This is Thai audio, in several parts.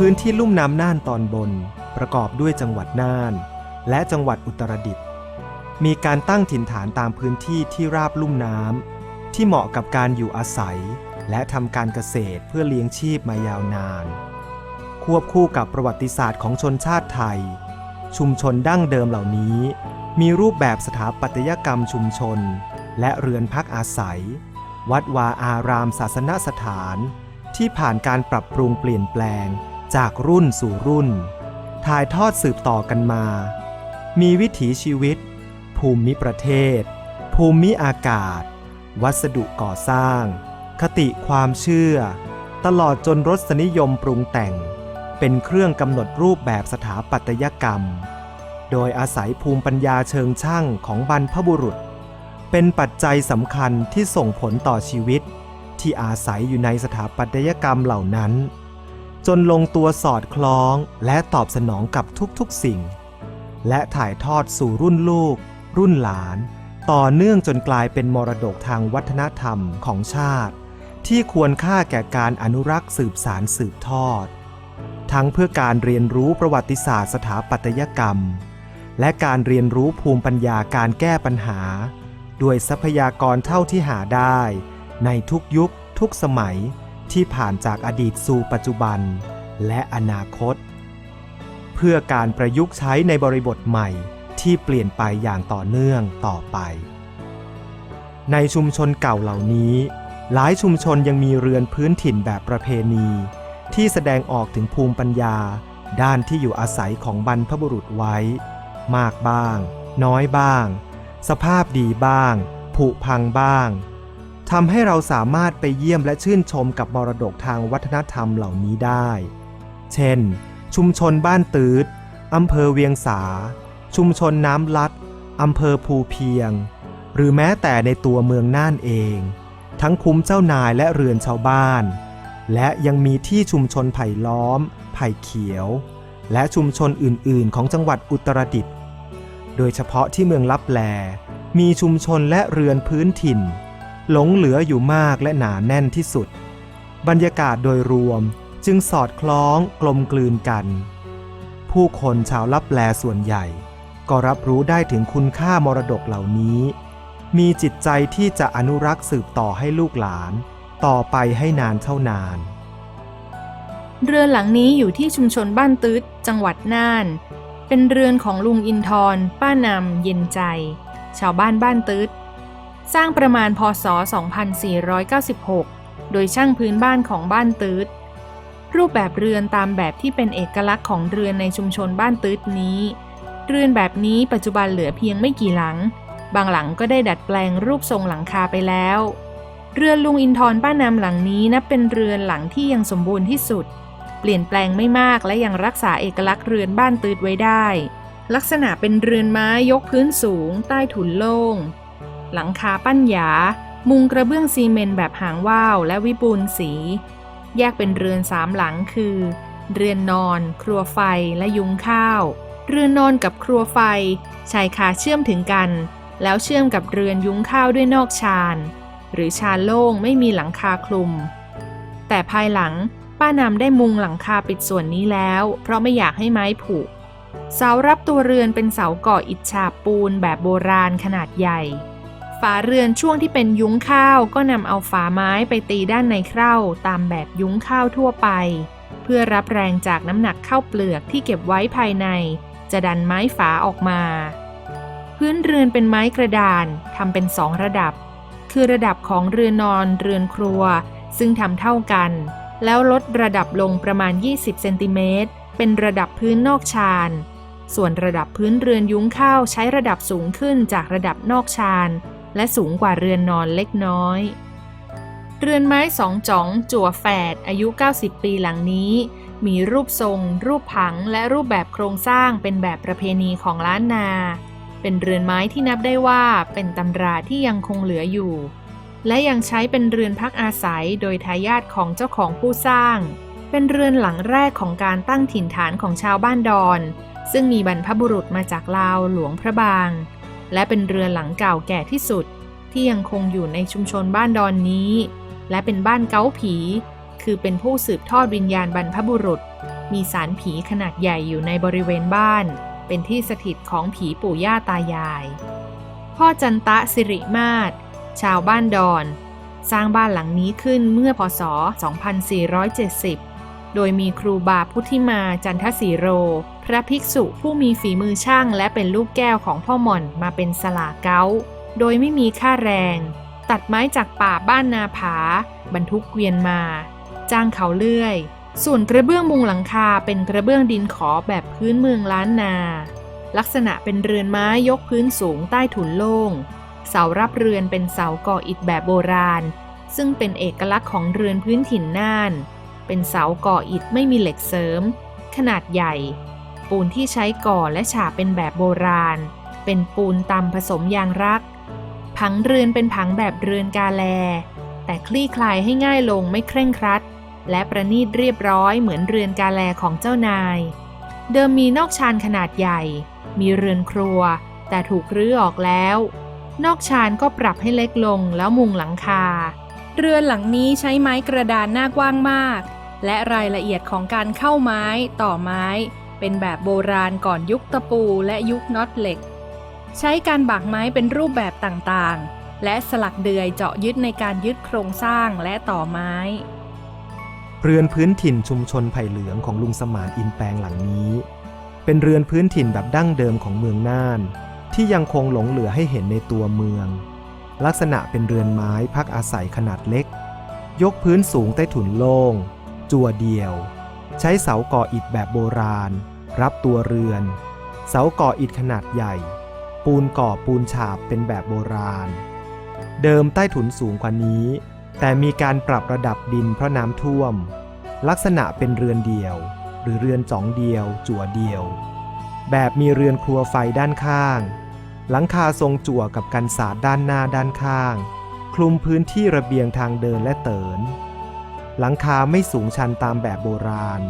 พื้นที่ลุ่มน้ำน่านตอนบน ประกอบด้วยจังหวัดน่าน และจังหวัดอุตรดิตถ์มีการตั้งถิ่นฐานตามพื้นที่ที่ราบลุ่มน้ำที่เหมาะกับการอยู่อาศัย และทำการเกษตรเพื่อเลี้ยงชีพมายาวนาน ควบคู่กับประวัติศาสตร์ของชนชาติไทย ชุมชนดั้งเดิมเหล่านี้ มีรูปแบบสถาปัตยกรรมชุมชน และเรือนพักอาศัย วัดวาอารามศาสนสถาน ที่ผ่านการปรับปรุงเปลี่ยนแปลง จากรุ่นสู่รุ่น ถ่ายทอดสืบต่อกันมา มีวิถีชีวิต ภูมิประเทศ ภูมิอากาศ วัสดุก่อสร้าง คติความเชื่อ ตลอดจนรสนิยมปรุงแต่ง เป็นเครื่องกำหนดรูปแบบสถาปัตยกรรม โดยอาศัยภูมิปัญญาเชิงช่างของบรรพบุรุษ เป็นปัจจัยสำคัญที่ส่งผลต่อชีวิต ที่อาศัยอยู่ในสถาปัตยกรรมเหล่านั้น จนลงตัวสอดคล้องและตอบสนองกับทุกๆสิ่ง และถ่ายทอดสู่รุ่นลูก รุ่นหลาน ต่อเนื่องจนกลายเป็นมรดกทางวัฒนธรรมของชาติ ที่ควรค่าแก่การอนุรักษ์สืบสารสืบทอด ทั้งเพื่อการเรียนรู้ประวัติศาสตร์สถาปัตยกรรม และการเรียนรู้ภูมิปัญญาการแก้ปัญหา ด้วยทรัพยากรเท่าที่หาได้ ในทุกยุคทุกสมัย ที่ผ่านจากอดีตสู่ปัจจุบัน และอนาคต เพื่อการประยุกต์ใช้ในบริบทใหม่ที่เปลี่ยนไปอย่างต่อเนื่องต่อไป ในชุมชนเก่าเหล่านี้ หลายชุมชนยังมีเรือนพื้นถิ่นแบบประเพณี ที่แสดงออกถึงภูมิปัญญา ด้านที่อยู่อาศัยของบรรพบุรุษไว้ มากบ้าง น้อยบ้าง สภาพดีบ้าง ผุพังบ้าง ทำให้เราสามารถไปเยี่ยมและชื่นชมกับมรดกทางวัฒนธรรมเหล่านี้ได้ เช่น ชุมชนบ้านตืดอำเภอเวียงสา ชุมชนน้ำลัดอำเภอภูเพียง หรือแม้แต่ในตัวเมืองน่านเอง ทั้งคุ้มเจ้านายและเรือนชาวบ้าน และยังมีที่ชุมชนไผ่ล้อม ไผ่เขียว และชุมชนอื่น ๆ ของจังหวัดอุตรดิตถ์ โดยเฉพาะที่เมืองลับแล มีชุมชนและเรือนพื้นถิ่น หลงเหลืออยู่มากและหนาแน่นที่สุด บรรยากาศโดยรวมจึงสอดคล้องกลมกลืนกัน ผู้คนชาวลับแลส่วนใหญ่ ก็รับรู้ได้ถึงคุณค่ามรดกเหล่านี้ มีจิตใจที่จะอนุรักษ์สืบต่อให้ลูกหลาน ต่อไปให้นานเท่านาน เรือนหลังนี้อยู่ที่ชุมชนบ้านตืดจังหวัดน่าน เป็นเรือนของลุงอินทร์ป้านำเย็นใจ ชาวบ้านบ้านตืด สร้างประมาณพศ 2496 โดยช่างพื้นบ้านของบ้านตืดรูปแบบเรือนตามแบบที่เป็นเอกลักษณ์ของเรือนในชุมชนบ้านตืดนี้ เรือนแบบนี้ปัจจุบันเหลือเพียงไม่กี่หลัง บางหลังก็ได้ดัดแปลงรูปทรงหลังคาไปแล้ว เรือนลุงอินทร์ป้านำหลังนี้นับเป็นเรือนหลังที่ยังสมบูรณ์ที่สุด เปลี่ยนแปลงไม่มากและยังรักษาเอกลักษณ์เรือนบ้านตืดไว้ได้ ลักษณะเป็นเรือนไม้ยกพื้นสูง ใต้ถุนโล่ง หลังคาปั้นหยา มุงกระเบื้องซีเมนต์แบบหางว่าวและวิปูลสี แยกเป็นเรือนสามหลังคือ เรือนนอน ครัวไฟและยุ้งข้าว เรือนนอนกับครัวไฟชายคาเชื่อมถึงกัน แล้วเชื่อมกับเรือนยุ้งข้าวด้วยนอกชานหรือชานโล่งไม่มีหลังคาคลุม แต่ภายหลังป้านำได้มุงหลังคาปิดส่วนนี้แล้ว เพราะไม่อยากให้ไม้ผุเสารับตัวเรือนเป็นเสาก่ออิฐฉาบปูนแบบโบราณขนาดใหญ่ ฝาเรือนช่วงที่เป็นยุ้งข้าวก็นำเอาฝาไม้ไปตีด้านในเคราตามแบบยุ้งข้าวทั่วไป เพื่อรับแรงจากน้ำหนักข้าวเปลือกที่เก็บไว้ภายใน จะดันไม้ฝาออกมา พื้นเรือนเป็นไม้กระดานทำเป็นสองระดับ คือระดับของเรือนนอนเรือนครัว ซึ่งทำเท่ากัน แล้วลดระดับลงประมาณ 20เซนติเมตรเป็นระดับพื้นนอกชานส่วนระดับพื้นเรือนยุ้งข้าวใช้ระดับสูงขึ้นจากระดับนอกชาน และสูงกว่าเรือนนอนเล็กน้อย เรือนไม้สองจ๋องจั่วแฝดอายุ 90 ปีหลังนี้ มีรูปทรง รูปผังและรูปแบบโครงสร้างเป็นแบบประเพณีของล้านนา เป็นเรือนไม้ที่นับได้ว่าเป็นตำราที่ยังคงเหลืออยู่ และยังใช้เป็นเรือนพักอาศัยโดยทายาทของเจ้าของผู้สร้าง เป็นเรือนหลังแรกของการตั้งถิ่นฐานของชาวบ้านดอน ซึ่งมีบรรพบุรุษมาจากลาวหลวงพระบาง และเป็นเรือหลังเก่าแก่ที่สุด ที่ยังคงอยู่ในชุมชนบ้านดอนนี้ และเป็นบ้านเก้าผี คือเป็นผู้สืบทอดวิญญาณบรรพบุรุษ มีสารผีขนาดใหญ่อยู่ในบริเวณบ้าน เป็นที่สถิตของผีปู่ย่าตายาย พ่อจันตะสิริมาศชาวบ้านดอน สร้างบ้านหลังนี้ขึ้นเมื่อพศ 2470 โดยมีครูบาพุทธิมาจันทสีโร พระภิกษุผู้มีฝีมือช่างและเป็นลูกแก้วของพ่อหม่อนมาเป็นสลาเก้า โดยไม่มีค่าแรง ตัดไม้จากป่าบ้านนาผา บรรทุกเกวียนมา จ้างเขาเลื่อย ส่วนกระเบื้องมุงหลังคาเป็นกระเบื้องดินขอแบบพื้นเมืองล้านนา ลักษณะเป็นเรือนไม้ยกพื้นสูงใต้ถุนโล่ง เสารับเรือนเป็นเสาก่ออิฐแบบโบราณ ซึ่งเป็นเอกลักษณ์ของเรือนพื้นถิ่นน่าน เป็นเสาก่ออิฐไม่มีเหล็กเสริม ขนาดใหญ่ ปูนที่ใช้ก่อและฉาบเป็นแบบโบราณ เป็นปูนตำผสมยางรัก ผังเรือนเป็นผังแบบเรือนกาแล แต่คลี่คลายให้ง่ายลงไม่เคร่งครัด และประณีตเรียบร้อยเหมือนเรือนกาแลของเจ้านาย เดิมมีนอกชานขนาดใหญ่ มีเรือนครัว แต่ถูกรื้อออกแล้ว นอกชานก็ปรับให้เล็กลงแล้วมุงหลังคา เรือนหลังนี้ใช้ไม้กระดานหน้ากว้างมาก และรายละเอียดของการเข้าไม้ต่อไม้ เป็นแบบโบราณก่อนยุคตะปูและยุคน็อตเหล็ก ใช้การบากไม้เป็นรูปแบบต่างๆ และสลักเดือยเจาะยึดในการยึดโครงสร้างและต่อไม้ เรือนพื้นถิ่นชุมชนไผ่เหลืองของลุงสมานอินแปลงหลังนี้ เป็นเรือนพื้นถิ่นแบบดั้งเดิมของเมืองน่าน ที่ยังคงหลงเหลือให้เห็นในตัวเมือง ลักษณะเป็นเรือนไม้พักอาศัยขนาดเล็ก ยกพื้นสูงใต้ถุนโล่ง จัวเดียว ใช้เสาก่ออิฐแบบโบราณ รับตัวเรือน เสาก่ออิฐขนาดใหญ่ ปูนก่อปูนฉาบเป็นแบบโบราณ เดิมใต้ถุนสูงกว่านี้ แต่มีการปรับระดับดินเพราะน้ำท่วม ลักษณะเป็นเรือนเดียว หรือเรือนสองเดียว จั่วเดียว แบบมีเรือนครัวไฟด้านข้าง หลังคาทรงจั่วกับกันศาสตร์ด้านหน้าด้านข้าง คลุมพื้นที่ระเบียงทางเดินและเติน หลังคาไม่สูงชันตามแบบโบราณ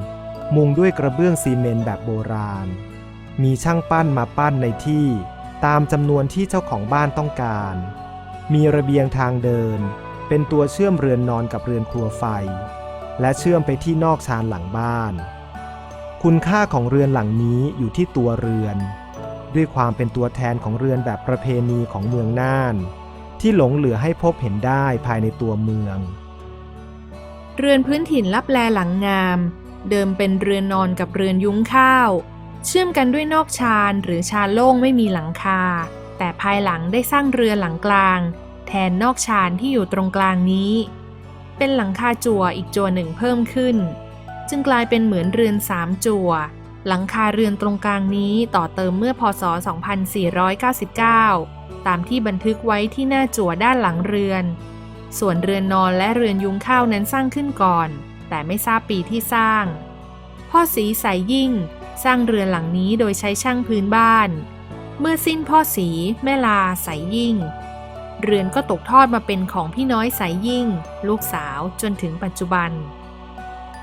มุงด้วยกระเบื้องซีเมนต์แบบโบราณ มีช่างปั้นมาปั้นในที่ตามจำนวนที่เจ้าของบ้านต้องการ มีระเบียงทางเดิน เป็นตัวเชื่อมเรือนนอนกับเรือนครัวไฟ และเชื่อมไปที่นอกชานหลังบ้าน คุณค่าของเรือนหลังนี้อยู่ที่ตัวเรือน ด้วยความเป็นตัวแทนของเรือนแบบประเพณีของเมืองน่าน ที่หลงเหลือให้พบเห็นได้ภายในตัวเมือง เรือนพื้นถิ่นลับแลหลังงาม เดิมเป็นเรือนนอนกับเรือนยุ้งข้าว เชื่อมกันด้วยนอกชานหรือชานโล่งไม่มีหลังคา แต่ภายหลังได้สร้างเรือนหลังกลาง แทนนอกชานที่อยู่ตรงกลางนี้ เป็นหลังคาจั่วอีกจั่วหนึ่งเพิ่มขึ้น จึงกลายเป็นเหมือนเรือนสามจั่ว หลังคาเรือนตรงกลางนี้ต่อเติมเมื่อพศ 2499 ตามที่บันทึกไว้ที่หน้าจั่วด้านหลังเรือน ส่วนเรือนนอนและเรือนยุงข้าวนั้นสร้างขึ้นก่อน แต่ไม่ทราบปีที่สร้าง พ่อสีสายยิ่ง สร้างเรือนหลังนี้โดยใช้ช่างพื้นบ้าน เมื่อสิ้นพ่อสีแม่ลาสายยิ่ง เรือนก็ตกทอดมาเป็นของพี่น้อยสายยิ่ง ลูกสาวจนถึงปัจจุบัน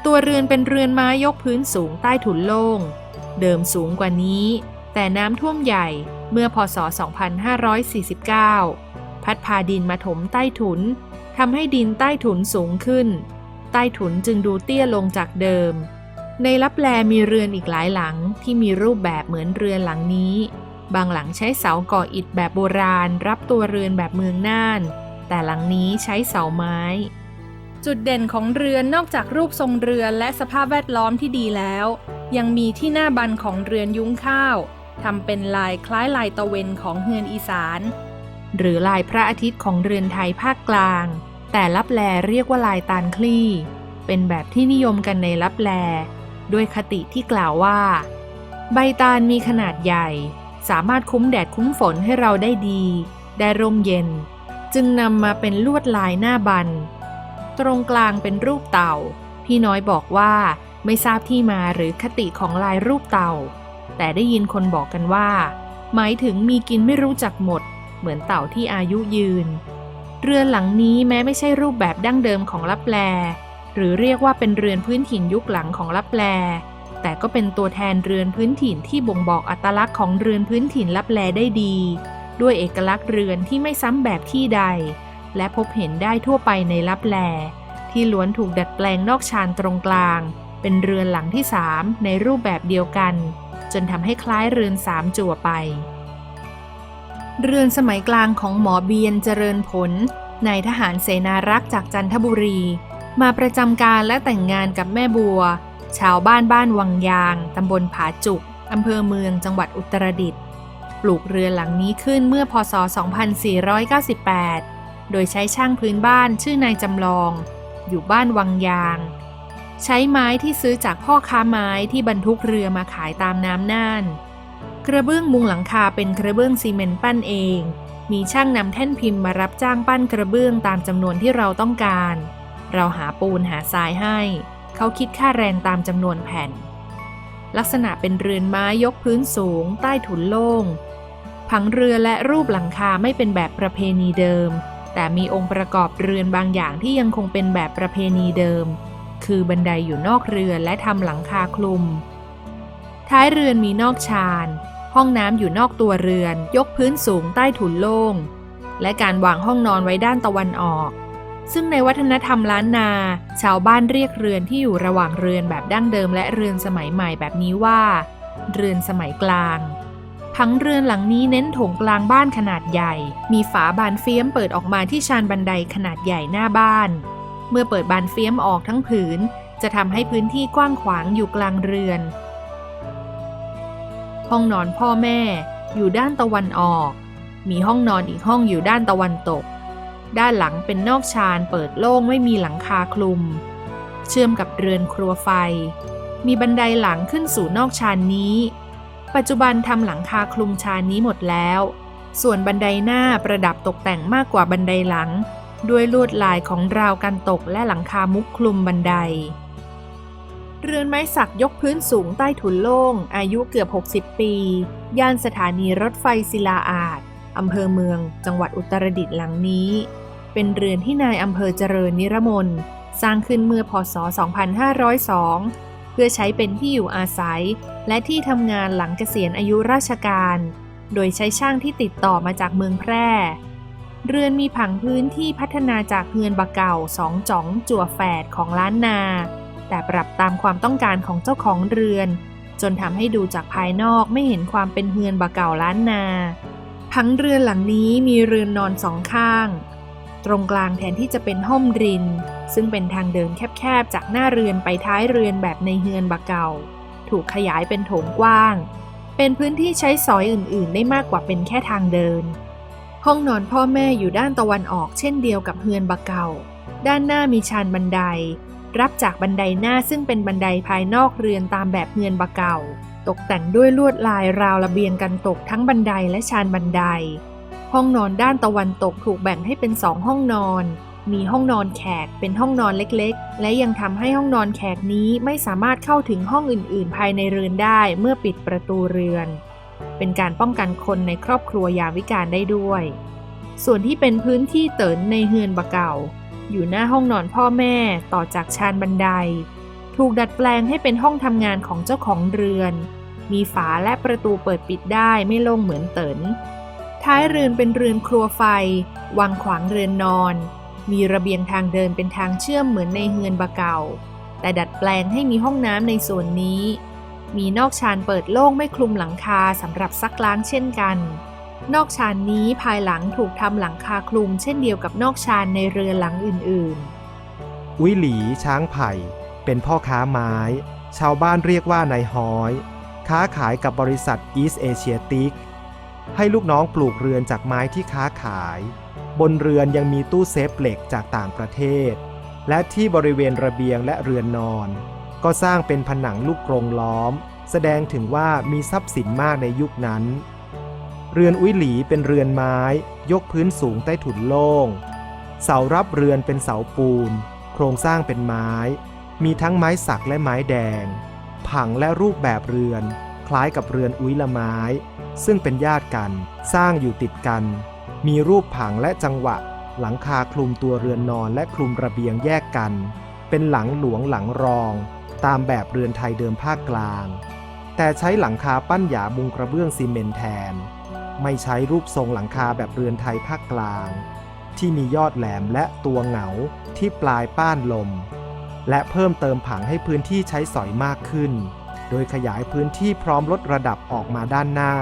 ตัวเรือนเป็นเรือนไม้ยกพื้นสูงใต้ถุนโล่ง เดิมสูงกว่านี้ แต่น้ำท่วมใหญ่เมื่อพศ 2549 พัดพาดินมาถมใต้ถุน ทำให้ดินใต้ถุนสูงขึ้น ใต้ถุนจึงดูเตี้ยลงจากเดิม ในลับแลมีเรือนอีกหลายหลังที่มีรูปแบบเหมือนเรือนหลังนี้ บางหลังใช้เสาก่ออิฐแบบโบราณ รับตัวเรือนแบบเมืองน่าน แต่หลังนี้ใช้เสาไม้ จุดเด่นของเรือนนอกจากรูปทรงเรือนและสภาพแวดล้อมที่ดีแล้ว ยังมีที่หน้าบันของเรือนยุ้งข้าวทำเป็นลายคล้ายลายตะเวนของเฮือนอีสาน หรือลายพระอาทิตย์ของเรือนไทยภาคกลาง แต่ลับแลเรียกว่าลายตาลคลี่ เป็นแบบที่นิยมกันในลับแล ด้วยคติที่กล่าวว่า ใบตาลมีขนาดใหญ่ สามารถคุ้มแดดคุ้มฝนให้เราได้ดี ได้ร่มเย็น จึงนำมาเป็นลวดลายหน้าบัน ตรงกลางเป็นรูปเต่า พี่น้อยบอกว่าไม่ทราบที่มาหรือคติของลายรูปเต่า แต่ได้ยินคนบอกกันว่า หมายถึงมีกินไม่รู้จักหมด เหมือนเต่าที่อายุยืน เรือนหลังนี้แม้ไม่ใช่รูปแบบดั้งเดิมของลับแล หรือเรียกว่าเป็นเรือนพื้นถิ่นยุคหลังของลับแล แต่ก็เป็นตัวแทนเรือนพื้นถิ่นที่บ่งบอกอัตลักษณ์ของเรือนพื้นถิ่นลับแลได้ดี ด้วยเอกลักษณ์เรือนที่ไม่ซ้ำแบบที่ใด และพบเห็นได้ทั่วไปในลับแล ที่ล้วนถูกดัดแปลงนอกชานตรงกลาง เป็นเรือนหลังที่สามในรูปแบบเดียวกัน จนทำให้คล้ายเรือนสามจั่วไป เรือนสมัยกลางของหมอเบียนเจริญผลนายทหารเสนารักษ์จากจันทบุรี มาประจำการและแต่งงานกับแม่บัว ชาวบ้านบ้านวังยาง ตำบลผาจุก อำเภอเมืองจังหวัดอุตรดิตถ์ปลูกเรือนหลังนี้ขึ้นเมื่อพศ 2498 โดยใช้ช่างพื้นบ้านชื่อนายจำลอง อยู่บ้านวังยาง ใช้ไม้ที่ซื้อจากพ่อค้าไม้ที่บรรทุกเรือมาขายตามน้ำน่าน กระเบื้องมุงหลังคาเป็นกระเบื้องซีเมนต์ปั้นเอง มีช่างนำแท่นพิมพ์มารับจ้างปั้นกระเบื้องตามจำนวนที่เราต้องการ เราหาปูนหาทรายให้ เขาคิดค่าแรงตามจำนวนแผ่น ลักษณะเป็นเรือนไม้ยกพื้นสูง ใต้ถุนโล่ง ผังเรือและรูปหลังคาไม่เป็นแบบประเพณีเดิม แต่มีองค์ประกอบเรือนบางอย่างที่ยังคงเป็นแบบประเพณีเดิม คือบันไดอยู่นอกเรือนและทำหลังคาคลุม ท้ายเรือนมีนอกชาน ห้องน้ำอยู่นอกตัวเรือน ยกพื้นสูงใต้ถุนโล่ง และการวางห้องนอนไว้ด้านตะวันออก ซึ่งในวัฒนธรรมล้านนา ชาวบ้านเรียกเรือนที่อยู่ระหว่างเรือนแบบดั้งเดิมและเรือนสมัยใหม่แบบนี้ว่า เรือนสมัยกลาง ผังเรือนหลังนี้เน้นโถงกลางบ้านขนาดใหญ่ มีฝาบานเฟี้ยมเปิดออกมาที่ชานบันไดขนาดใหญ่หน้าบ้าน เมื่อเปิดบานเฟี้ยมออกทั้งผืน จะทำให้พื้นที่กว้างขวางอยู่กลางเรือน ห้องนอนพ่อแม่อยู่ด้านตะวันออก มีห้องนอนอีกห้องอยู่ด้านตะวันตก ด้านหลังเป็นนอกชานเปิดโล่งไม่มีหลังคาคลุม เชื่อมกับเรือนครัวไฟ มีบันไดหลังขึ้นสู่นอกชานนี้ ปัจจุบันทำหลังคาคลุมชานนี้หมดแล้ว ส่วนบันไดหน้าประดับตกแต่งมากกว่าบันไดหลัง ด้วยลวดลายของราวกันตกและหลังคามุกคลุมบันได เรือนไม้สักยกพื้นสูงใต้ถุนโล่ง อายุเกือบ 60 ปี ย่านสถานีรถไฟศิลาอาดอำเภอเมือง จังหวัดอุตรดิตถ์หลังนี้ เป็นเรือนที่นายอำเภอเจริญนิรมนสร้างขึ้นเมื่อพศ 2502 เพื่อใช้เป็นที่อยู่อาศัย และที่ทำงานหลังเกษียณอายุราชการ โดยใช้ช่างที่ติดต่อมาจากเมืองแพร่ เรือนมีผังพื้นที่พัฒนาจากเฮือนบะเก่าสองจ๋องจั่วแฝดของล้านนา แต่ปรับตามความต้องการของเจ้าของเรือน จนทำให้ดูจากภายนอกไม่เห็นความเป็นเฮือนบะเก่าล้านนาผังเรือนหลังนี้มีเรือนนอนสองข้าง ตรงกลางแทนที่จะเป็นห้อมริน ซึ่งเป็นทางเดินแคบๆจากหน้าเรือนไปท้ายเรือนแบบในเฮือนบะเก่า ถูกขยายเป็นโถงกว้าง เป็นพื้นที่ใช้สอยอื่นๆ ได้มากกว่าเป็นแค่ทางเดิน ห้องนอนพ่อแม่อยู่ด้านตะวันออกเช่นเดียวกับเฮือนบะเก่าด้านหน้ามีชานบันได รับจากบันไดหน้าซึ่งเป็นบันไดภายนอกเรือนตามแบบเฮือนบะเก่า ตกแต่งด้วยลวดลายราวระเบียงกันตกทั้งบันไดและชานบันได ห้องนอนด้านตะวันตกถูกแบ่งให้เป็นสองห้องนอน มีห้องนอนแขกเป็นห้องนอนเล็กๆ และยังทำให้ห้องนอนแขกนี้ไม่สามารถเข้าถึงห้องอื่นๆ ภายในเรือนได้เมื่อปิดประตูเรือน เป็นการป้องกันคนในครอบครัวยาวิการได้ด้วย ส่วนที่เป็นพื้นที่เตินในเฮือนบะเก่า อยู่หน้าห้องนอนพ่อแม่ต่อจากชานบันได ถูกดัดแปลงให้เป็นห้องทำงานของเจ้าของเรือน มีฝาและประตูเปิดปิดได้ไม่โล่งเหมือนเตินท้ายเรือนเป็นเรือนครัวไฟ วางขวางเรือนนอน มีระเบียงทางเดินเป็นทางเชื่อมเหมือนในเฮือนบะเก่า แต่ดัดแปลงให้มีห้องน้ำในส่วนนี้ มีนอกชานเปิดโล่งไม่คลุมหลังคาสำหรับซักล้างเช่นกัน นอกชานนี้ภายหลังถูกทำหลังคาคลุม เช่นเดียวกับนอกชานในเรือหลังอื่นๆ วิหลีช้างไผ่ เป็นพ่อค้าไม้ ชาวบ้านเรียกว่านายฮ้อย ค้าขายกับบริษัท East Asia t i c ให้ลูกน้องปลูกเรือนจากไม้ที่ค้าขาย บนเรือนยังมีตู้เซฟเหล็กจากต่างประเทศ และที่บริเวณระเบียงและเรือนนอน ก็สร้างเป็นผนังลูกกรงล้อม แสดงถึงว่ามีทรัพย์สินมากในยุคนั้น เรือนอุ้ยหลีเป็นเรือนไม้ ยกพื้นสูงใต้ถุนโล่ง เสารับเรือนเป็นเสาปูน โครงสร้างเป็นไม้ มีทั้งไม้สักและไม้แดง ผังและรูปแบบเรือน คล้ายกับเรือนอุ้ยละไม้ ซึ่งเป็นญาติกัน สร้างอยู่ติดกัน มีรูปผังและจังหวะ หลังคาคลุมตัวเรือนนอนและคลุมระเบียงแยกกัน เป็นหลังหลวงหลังรอง ตามแบบเรือนไทยเดิมภาคกลาง แต่ใช้หลังคาปั้นหยามุงกระเบื้องซีเมนต์แทน ไม่ใช้รูปทรงหลังคาแบบเรือนไทยภาคกลาง ที่มียอดแหลมและตัวเหงาที่ปลายป้านลม และเพิ่มเติมผังให้พื้นที่ใช้สอยมากขึ้น โดยขยายพื้นที่พร้อมลดระดับออกมาด้านหน้า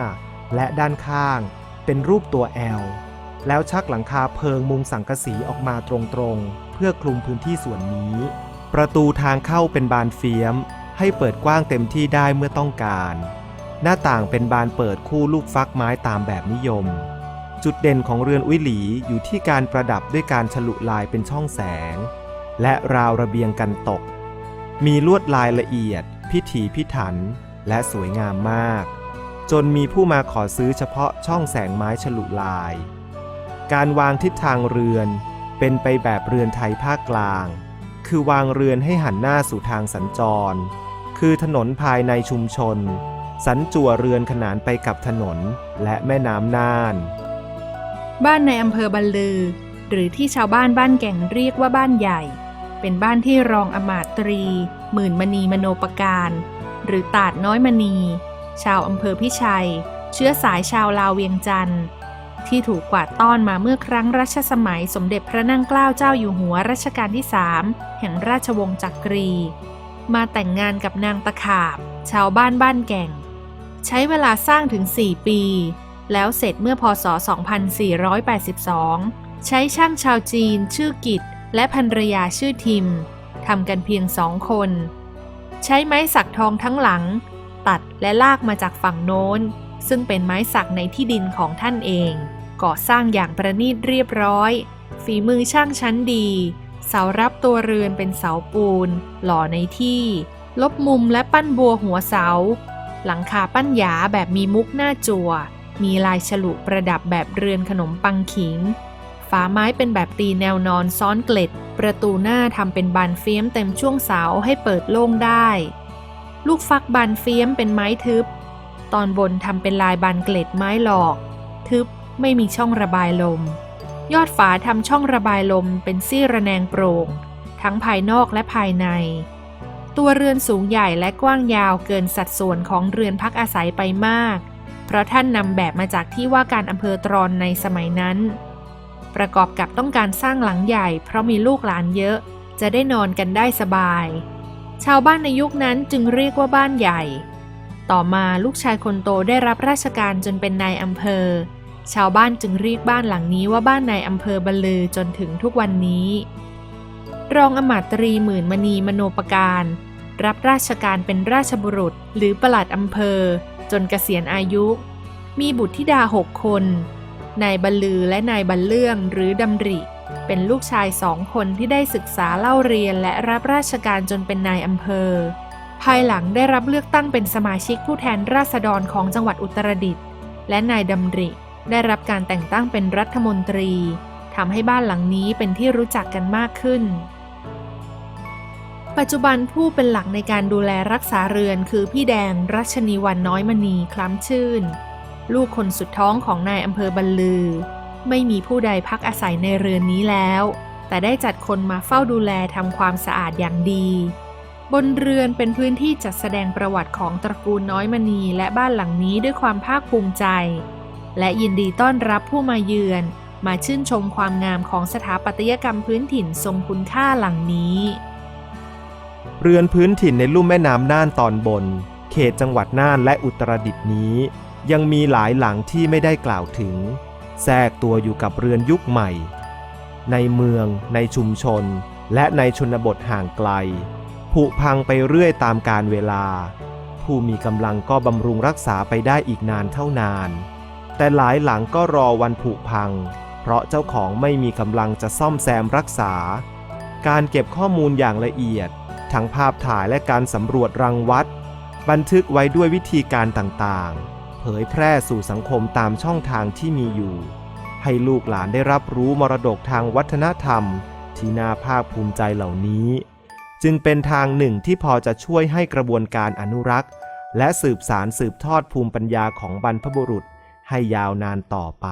และด้านข้าง เป็นรูปตัว L แล้วชักหลังคาเพิงมุงสังกะสีออกมาตรงๆ เพื่อคลุมพื้นที่ส่วนนี้ ประตูทางเข้าเป็นบานเฟียม ให้เปิดกว้างเต็มที่ได้เมื่อต้องการ หน้าต่างเป็นบานเปิดคู่ลูกฟักไม้ตามแบบนิยม จุดเด่นของเรือนอุ้ยหลีอยู่ที่การประดับด้วยการฉลุลายเป็นช่องแสง และราวระเบียงกันตก มีลวดลายละเอียด พิถีพิถัน และสวยงามมาก จนมีผู้มาขอซื้อเฉพาะช่องแสงไม้ฉลุลาย การวางทิศทางเรือนเป็นไปแบบเรือนไทยภาคกลาง คือวางเรือนให้หันหน้าสู่ทางสัญจร คือถนนภายในชุมชน สันจั่วเรือนขนานไปกับถนนและแม่น้ำน่าน บ้านในอำเภอบันลือ หรือที่ชาวบ้านบ้านแก่งเรียกว่าบ้านใหญ่ เป็นบ้านที่รองอมาตรี หมื่นมณีมโนปการ หรือตาดน้อยมณี ชาวอำเภอพิชัย เชื้อสายชาวลาวเวียงจันทร์ที่ถูกกวาดต้อนมาเมื่อครั้งรัชสมัยสมเด็จพระนั่งเกล้าเจ้าอยู่หัวรัชกาลที่สามแห่งราชวงศ์จักรี มาแต่งงานกับนางตะขาบ ชาวบ้านบ้านแก่ง ใช้เวลาสร้างถึง 4 ปี แล้วเสร็จเมื่อพศ 2482 ใช้ช่างชาวจีนชื่อกิจและภรรยาชื่อทิมทำกันเพียงสองคน ใช้ไม้สักทองทั้งหลัง ตัดและลากมาจากฝั่งโน้น ซึ่งเป็นไม้สักในที่ดินของท่านเอง ก่อสร้างอย่างประณีตเรียบร้อย ฝีมือช่างชั้นดี เสารับตัวเรือนเป็นเสาปูน หล่อในที่ ลบมุมและปั้นบัวหัวเสา หลังคาปั้นหยาแบบมีมุกหน้าจัวมีลายฉลุประดับแบบเรือนขนมปังขิง ฝาไม้เป็นแบบตีแนวนอนซ้อนเกล็ด ประตูหน้าทำเป็นบานเฟี้ยมเต็มช่วงเสาให้เปิดโล่งได้ ลูกฟักบานเฟี้ยมเป็นไม้ทึบ ตอนบนทำเป็นลายบานเกล็ดไม้หลอก ทึบไม่มีช่องระบายลม ยอดฝาทำช่องระบายลมเป็นซี่ระแนงโปร่ง ทั้งภายนอกและภายใน ตัวเรือนสูงใหญ่และกว้างยาวเกินสัดส่วนของเรือนพักอาศัยไปมาก เพราะท่านนำแบบมาจากที่ว่าการอำเภอตรอนในสมัยนั้น ประกอบกับต้องการสร้างหลังใหญ่ เพราะมีลูกหลานเยอะ จะได้นอนกันได้สบาย ชาวบ้านในยุคนั้นจึงเรียกว่าบ้านใหญ่ ต่อมาลูกชายคนโตได้รับราชการจนเป็นนายอำเภอ ชาวบ้านจึงเรียกบ้านหลังนี้ว่าบ้านนายอำเภอบรรลือจนถึงทุกวันนี้ รองอมาตรีหมื่นมณีมโนปการ รับราชการเป็นราชบุรุษหรือประหลัดอำเภอ จนเกษียณอายุ มีบุตรธิดาหกคน นายบรรลือและนายบรรเลื่องหรือดำริ เป็นลูกชายสองคนที่ได้ศึกษาเล่าเรียนและรับราชการจนเป็นนายอำเภอ ภายหลังได้รับเลือกตั้งเป็นสมาชิกผู้แทนราษฎรของจังหวัดอุตรดิตถ์และนายดำริได้รับการแต่งตั้งเป็นรัฐมนตรีทำให้บ้านหลังนี้เป็นที่รู้จักกันมากขึ้น ปัจจุบันผู้เป็นหลักในการดูแลรักษาเรือนคือพี่แดงรัชนีวันน้อยมณีคล้ำชื่น ลูกคนสุดท้องของนายอำเภอบรรลือ ไม่มีผู้ใดพักอาศัยในเรือนนี้แล้ว แต่ได้จัดคนมาเฝ้าดูแลทำความสะอาดอย่างดี บนเรือนเป็นพื้นที่จัดแสดงประวัติของตระกูลน้อยมณีและบ้านหลังนี้ด้วยความภาคภูมิใจ และยินดีต้อนรับผู้มาเยือน มาชื่นชมความงามของสถาปัตยกรรมพื้นถิ่นทรงคุณค่าหลังนี้ เรือนพื้นถิ่นในลุ่มแม่น้ำน่านตอนบน เขตจังหวัดน่านและอุตรดิตถ์นี้ ยังมีหลายหลังที่ไม่ได้กล่าวถึง แทรกตัวอยู่กับเรือนยุคใหม่ ในเมือง ในชุมชน และในชนบทห่างไกล ผุพังไปเรื่อยตามกาลเวลา ผู้มีกำลังก็บำรุงรักษาไปได้อีกนานเท่านาน แต่หลายหลังก็รอวันผุพัง เพราะเจ้าของไม่มีกำลังจะซ่อมแซมรักษา การเก็บข้อมูลอย่างละเอียด ทั้งภาพถ่ายและการสำรวจรังวัด บันทึกไว้ด้วยวิธีการต่างๆ เผยแพร่สู่สังคมตามช่องทางที่มีอยู่ ให้ลูกหลานได้รับรู้มรดกทางวัฒนธรรม ที่น่าภาคภูมิใจเหล่านี้ จึงเป็นทางหนึ่งที่พอจะช่วยให้กระบวนการอนุรักษ์ และสืบสารสืบทอดภูมิปัญญาของบรรพบุรุษ ให้ยาวนานต่อไป